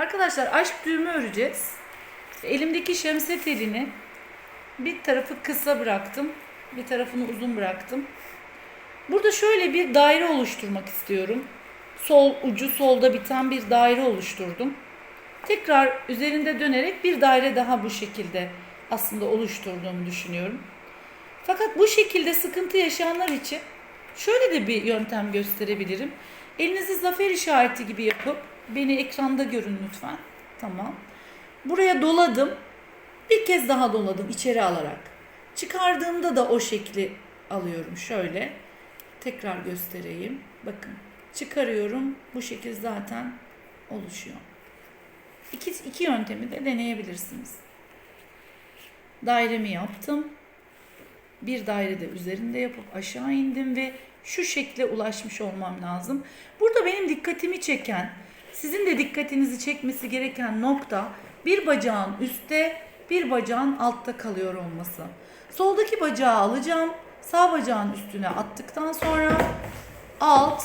Arkadaşlar aşk düğümü öreceğiz. Elimdeki şemsiye telini bir tarafı kısa bıraktım. Bir tarafını uzun bıraktım. Burada şöyle bir daire oluşturmak istiyorum. Sol ucu solda biten bir daire oluşturdum. Tekrar üzerinde dönerek bir daire daha bu şekilde aslında oluşturduğumu düşünüyorum. Fakat bu şekilde sıkıntı yaşayanlar için şöyle de bir yöntem gösterebilirim. Elinizi zafer işareti gibi yapıp beni ekranda görün lütfen. Tamam. Buraya doladım. Bir kez daha doladım içeri alarak. Çıkardığımda da o şekli alıyorum şöyle. Tekrar göstereyim. Bakın çıkarıyorum. Bu şekil zaten oluşuyor. İki, iki yöntemi de deneyebilirsiniz. Dairemi yaptım. Bir dairede üzerinde yapıp aşağı indim ve şu şekle ulaşmış olmam lazım. Burada benim dikkatimi çeken, sizin de dikkatinizi çekmesi gereken nokta bir bacağın üstte, bir bacağın altta kalıyor olması. Soldaki bacağı alacağım. Sağ bacağın üstüne attıktan sonra alt,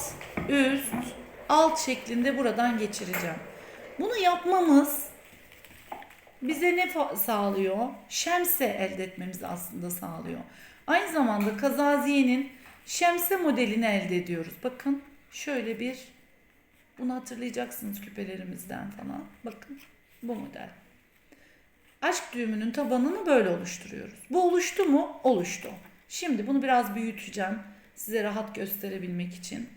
üst, alt şeklinde buradan geçireceğim. Bunu yapmamız bize ne sağlıyor? Şemse elde etmemizi aslında sağlıyor. Aynı zamanda kazaziyenin şemse modelini elde ediyoruz. Bakın şöyle bir bunu hatırlayacaksınız küpelerimizden falan. Bakın bu model. Aşk düğümünün tabanını böyle oluşturuyoruz. Bu oluştu mu? Oluştu. Şimdi bunu biraz büyüteceğim. Size rahat gösterebilmek için.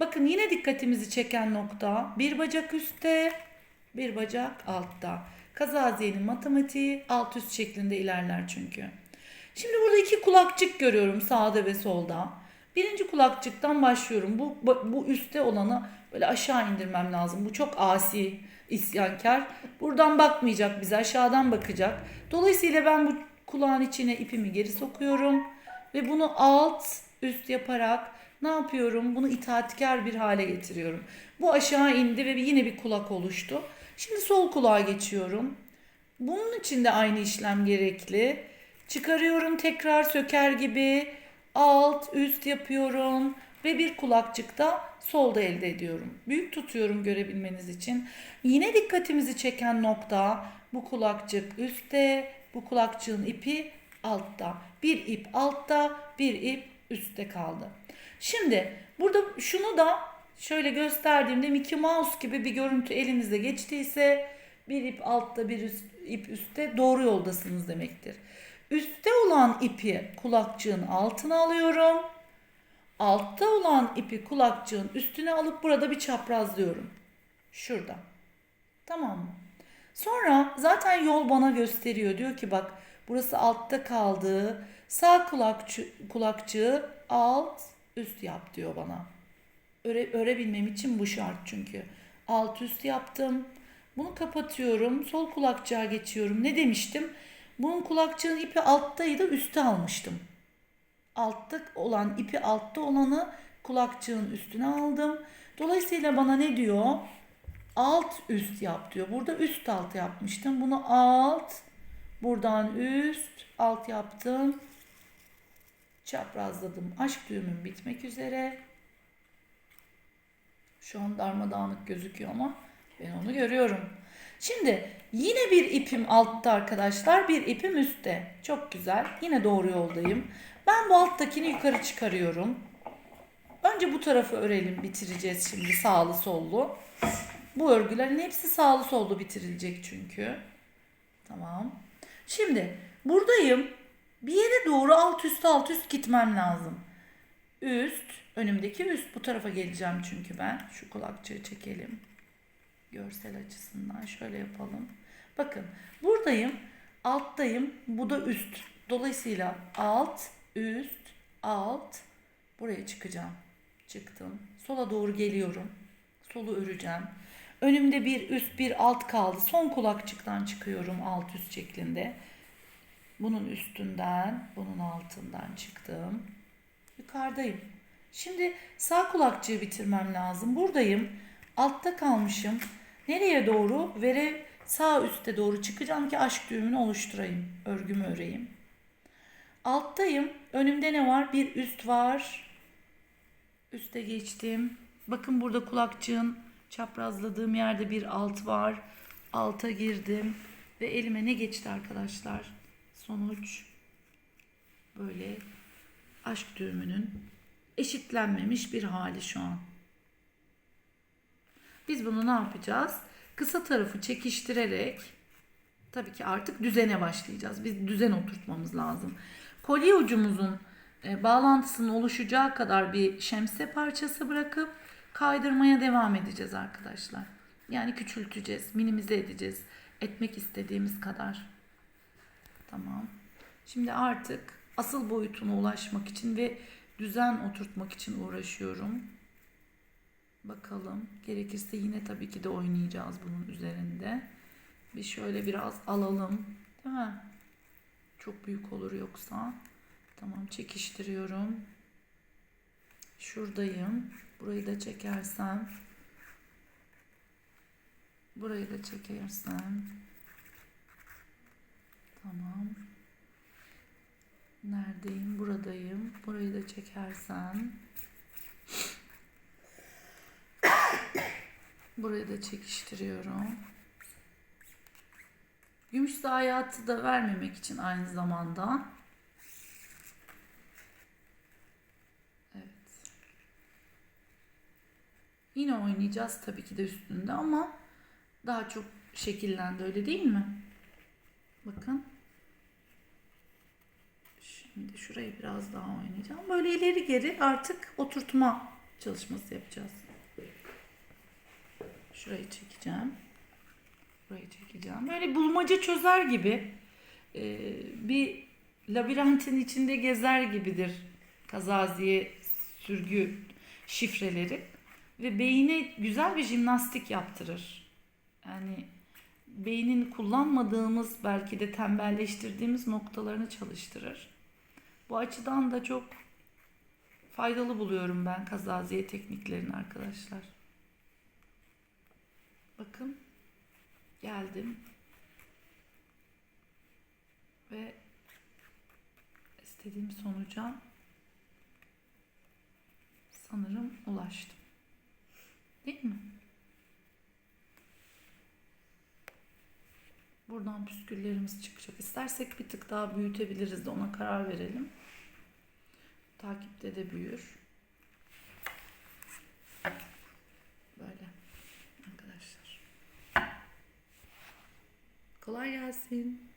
Bakın yine dikkatimizi çeken nokta bir bacak üstte, bir bacak altta. Kazaziyenin matematiği alt üst şeklinde ilerler çünkü. Şimdi burada iki kulakçık görüyorum sağda ve solda. Birinci kulakçıktan başlıyorum. Bu bu üstte olanı böyle aşağı indirmem lazım. Bu çok asi, isyankar. Buradan bakmayacak bize, aşağıdan bakacak. Dolayısıyla ben bu kulağın içine ipimi geri sokuyorum ve bunu alt üst yaparak ne yapıyorum? Bunu itaatkar bir hale getiriyorum. Bu aşağı indi ve yine bir kulak oluştu. Şimdi sol kulağa geçiyorum. Bunun için de aynı işlem gerekli. Çıkarıyorum tekrar söker gibi alt üst yapıyorum ve bir kulakçıkta solda elde ediyorum. Büyük tutuyorum görebilmeniz için. Yine dikkatimizi çeken nokta bu kulakçık üstte, bu kulakçığın ipi altta. Bir ip altta, bir ip üstte kaldı. Şimdi burada şunu da şöyle gösterdiğimde Mickey Mouse gibi bir görüntü elinizde geçtiyse bir ip altta bir üst, ip üstte doğru yoldasınız demektir. Üstte olan ipi kulakçığın altına alıyorum. Altta olan ipi kulakçığın üstüne alıp burada bir çaprazlıyorum. Şurada. Tamam mı? Sonra zaten yol bana gösteriyor. Diyor ki bak burası altta kaldı. Sağ kulakçı, kulakçığı alt üst yap diyor bana. Öre, örebilmem için bu şart çünkü. Alt üst yaptım. Bunu kapatıyorum. Sol kulakçığa geçiyorum. Ne demiştim? Bunun kulakçığın ipi alttaydı. Üste almıştım. Altta olan ipi altta olanı kulakçığın üstüne aldım. Dolayısıyla bana ne diyor? Alt üst yap diyor. Burada üst alt yapmıştım. Bunu alt, buradan üst, alt yaptım. Çaprazladım. Aşk düğümüm bitmek üzere. Şu an darmadağınık gözüküyor ama ben onu görüyorum. Şimdi yine bir ipim altta arkadaşlar, bir ipim üstte. Çok güzel. Yine doğru yoldayım. Ben bu alttakini yukarı çıkarıyorum. Önce bu tarafı örelim, bitireceğiz şimdi sağlı sollu. Bu örgülerin hepsi sağlı sollu bitirilecek çünkü. Tamam. Şimdi buradayım. Bir yere doğru alt üst alt üst gitmem lazım. Üst, önümdeki üst bu tarafa geleceğim çünkü ben. Şu kulakçığı çekelim. Görsel açısından şöyle yapalım. Bakın buradayım, alttayım, bu da üst. Dolayısıyla alt, üst, alt. Buraya çıkacağım. Çıktım. Sola doğru geliyorum. Solu öreceğim. Önümde bir üst bir alt kaldı. Son kulakçıktan çıkıyorum alt üst şeklinde. Bunun üstünden, bunun altından çıktım. Yukarıdayım. Şimdi sağ kulakçığı bitirmem lazım. Buradayım. Altta kalmışım. Nereye doğru? Vere sağ üste doğru çıkacağım ki aşk düğümünü oluşturayım. Örgümü öreyim. Alttayım. Önümde ne var? Bir üst var. Üste geçtim. Bakın burada kulakçığın Çaprazladığım yerde bir alt var. Alta girdim ve elime ne geçti arkadaşlar? Sonuç böyle aşk düğümünün eşitlenmemiş bir hali şu an. Biz bunu ne yapacağız? Kısa tarafı çekiştirerek tabii ki artık düzene başlayacağız. Biz düzen oturtmamız lazım. Kolye ucumuzun e, bağlantısının oluşacağı kadar bir şemsiye parçası bırakıp kaydırmaya devam edeceğiz arkadaşlar. Yani küçülteceğiz, minimize edeceğiz. Etmek istediğimiz kadar. Tamam. Şimdi artık asıl boyutuna ulaşmak için ve düzen oturtmak için uğraşıyorum. Bakalım. Gerekirse yine tabii ki de oynayacağız bunun üzerinde. Bir şöyle biraz alalım. Değil mi? Çok büyük olur yoksa. Tamam çekiştiriyorum. Şuradayım. Burayı da çekersem. Burayı da çekersem. Tamam. Neredeyim? Buradayım. Burayı da çekersem. Burayı da çekiştiriyorum. Gümüş zayiatı da vermemek için aynı zamanda. Evet. Yine oynayacağız tabii ki de üstünde ama daha çok şekillendi öyle değil mi? Bakın. Şimdi şurayı biraz daha oynayacağım. Böyle ileri geri artık oturtma çalışması yapacağız. Şurayı çekeceğim. Burayı çekeceğim. Böyle bulmaca çözer gibi e, bir labirentin içinde gezer gibidir kazaziye sürgü şifreleri ve beyine güzel bir jimnastik yaptırır. Yani beynin kullanmadığımız belki de tembelleştirdiğimiz noktalarını çalıştırır. Bu açıdan da çok faydalı buluyorum ben kazaziye tekniklerini arkadaşlar. Bakın geldim ve istediğim sonuca sanırım ulaştım. Değil mi? Buradan püsküllerimiz çıkacak. İstersek bir tık daha büyütebiliriz de ona karar verelim. Takipte de büyür. Böyle arkadaşlar. Kolay gelsin.